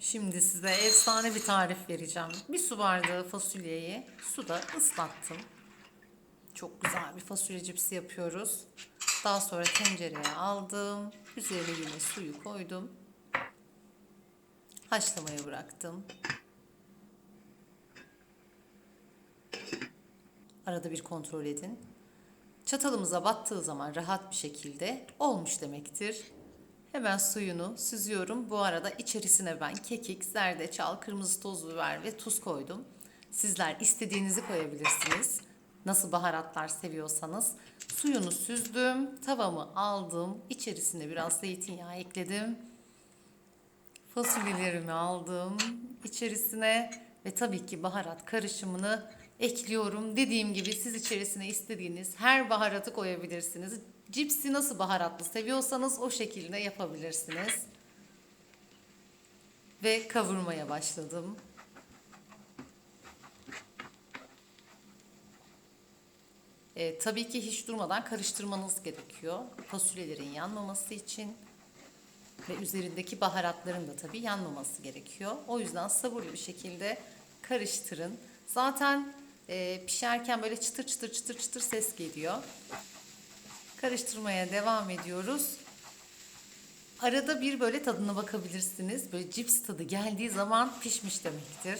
Şimdi size efsane bir tarif vereceğim. Bir su bardağı fasulyeyi suda ıslattım. Çok güzel bir fasulye cipsi yapıyoruz. Daha sonra tencereye aldım. Üzerine yine suyu koydum. Haşlamaya bıraktım. Arada bir kontrol edin. Çatalımıza battığı zaman rahat bir şekilde olmuş demektir. Hemen suyunu süzüyorum. Bu arada içerisine ben kekik, zerdeçal, kırmızı toz biber ve tuz koydum. Sizler istediğinizi koyabilirsiniz. Nasıl baharatlar seviyorsanız. Suyunu süzdüm, tavamı aldım. İçerisine biraz zeytinyağı ekledim. Fasulyelerimi aldım içerisine ve tabii ki baharat karışımını ekliyorum. Dediğim gibi siz içerisine istediğiniz her baharatı koyabilirsiniz. Cipsi nasıl baharatlı seviyorsanız o şekilde yapabilirsiniz. Ve kavurmaya başladım. E, tabii ki hiç durmadan karıştırmanız gerekiyor. Fasulyelerin yanmaması için ve üzerindeki baharatların da tabii yanmaması gerekiyor. O yüzden sabırlı bir şekilde karıştırın. Zaten e, pişerken böyle çıtır çıtır çıtır çıtır ses geliyor. Karıştırmaya devam ediyoruz. Arada bir böyle tadına bakabilirsiniz. Böyle cips tadı geldiği zaman pişmiş demektir.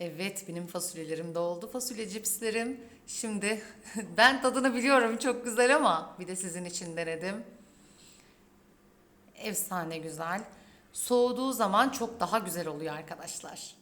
Evet benim fasulyelerim de oldu. Fasulye cipslerim. Şimdi ben tadını biliyorum çok güzel ama bir de sizin için denedim. Efsane güzel. Soğuduğu zaman çok daha güzel oluyor arkadaşlar.